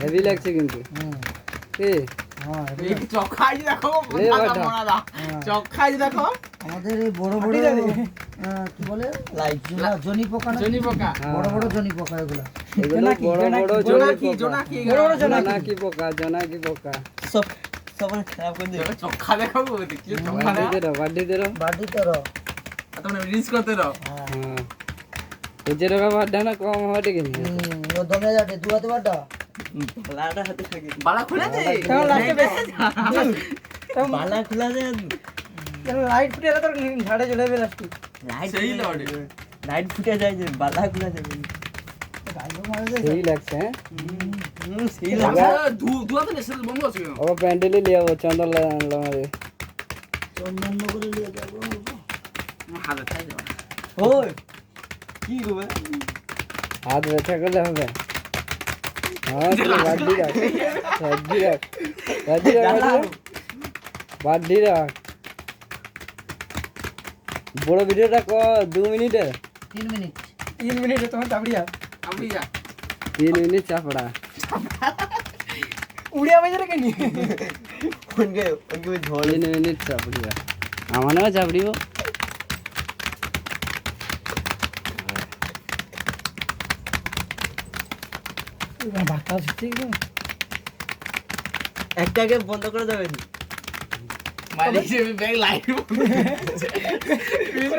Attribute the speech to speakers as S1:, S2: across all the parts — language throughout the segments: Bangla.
S1: হেভি লাগছে কিন্তু
S2: আমাদের এই বড় বড় কি বলে জনি পোকা
S3: জনি পোকা
S2: বড় বড় জনি পোকা এগুলো
S1: বড় বড়।
S4: জোনাকি
S1: পোকা জোনাকি পোকা
S5: সব সবার খারাপ করে দেবে
S3: চখা দেখো দেখি চখা
S1: বার্থডে রো বার্থডে রো
S2: বাড়ি তোর
S3: তোমরা রিলস করতে রো
S1: হ্যাঁ। টাকা বার্থডে না কম হবে কিন্তু।
S2: হুম ও দমে যাবে দু হাতে বাটা
S5: বালাটা হাতে থাকে।
S3: বালা খুলেছে
S4: কেমন লাস্টে বেশ।
S5: বালা খোলা যায়
S4: লাইট ফুটে তোর ঝাড়ে চলে যাবে লাস্টে
S5: লাইট
S3: সেই লড়ে
S5: লাইট ফুটে যায় যে বালা খোলা যাবে।
S2: দে
S1: সেই লাগছে হ্যাঁ?
S3: আছে কেন
S1: ও প্যান্ডেলে লিয়ে যাব চন্দন
S2: করে নিয়ে যাব
S3: হাতে খাই যাবে
S5: ওই কি করবে
S1: হাত ব্যথা করলে হবে হ্যাঁ রাখ বড় ভিডিওটা ক দু মিনিটের
S2: তিন মিনিট
S4: তিন মিনিটে তোমার চাপড়িয়া
S3: আমি যা
S1: তিন মিনিট চাপড়া
S5: ওনকে ঝড়
S1: তিন মিনিট চাপড়িয়া আমারও চাপড়িব
S4: বাঁকা ঠিক
S5: একটাকে বন্ধ করে
S3: মালিক ব্যাগ লাইট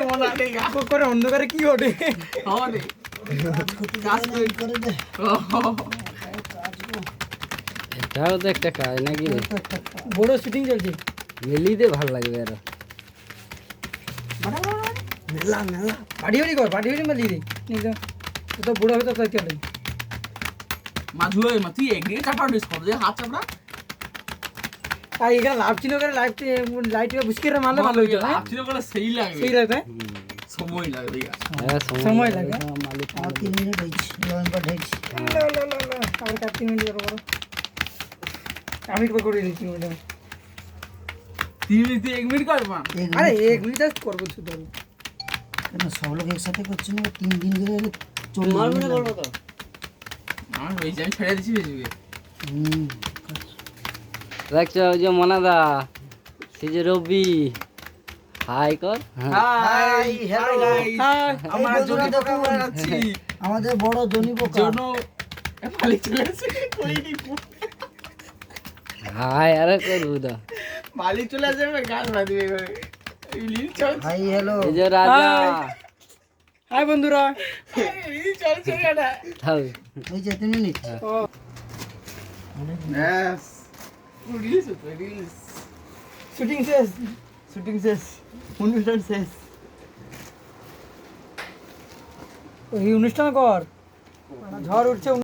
S3: মনে
S4: অন্ধকারে কি ওঠে
S2: কাজ করে দে।
S1: এটাও তো একটা কাজ নাকি?
S4: বড় শুটিং চলছে।
S1: মিলিতে ভালো লাগবে আরও।
S2: মেলা মেলা।
S4: বাড়ি কর বাড়ি মালি রে তো বুড়ো হবে তো চলে
S3: মাধু ওই মা তুই একদিকে চাপা দিস কর যে হাত চাপড়া।
S4: আর এখানে লাভ ছিল করে লাইট লাইট বুঝকে মারলে ভালো হইতো। হ্যাঁ
S3: ছিল করে সেই লাগবে।
S4: সেই লাগবে।
S3: সময় লাগবে
S1: হ্যাঁ
S4: সময় লাগে।
S1: মালিক
S2: আমার তিন মিনিট হয়েছে নভেম্বর হয়েছে
S4: আমার কার তিন মিনিট করব আমি একবার করে তিন মিনিট
S3: এক মিনিট কর মা
S4: আরে এক মিনিট আর করব শুধু আমি।
S2: কেন সব লোক একসাথে করছে না? তিন দিন ধরে চল্লিশ মিনিট।
S5: করব তো?
S3: আমার হয়েছে আমি ছেড়ে দিচ্ছি বেশি
S2: হুম
S1: ওই যে মনাদা সে যে রবি। হাই কর। হ্যাঁ।
S3: হাই.
S4: হাই
S3: আমরা যাচ্ছি
S2: আমাদের বড় জনি পোকা।
S3: জন্য মালিক চলে আসে কইনি
S1: হাই আরে করব তো
S3: মালিক চলে আসে গান বাঁধবে এই লিল চল
S2: হাই হ্যালো
S1: এই যে রাজা
S4: হাই বন্ধুরা
S3: লিল চলছে এটা
S1: থাক
S2: ওই যে তিন মিনিট
S4: ও
S3: ব্যাস রিলস রিলস
S4: শুটিং শেষ
S5: শুটিং শেষ অনুষ্ঠান শেষ
S4: এই অনুষ্ঠান কর ঝড় উঠছে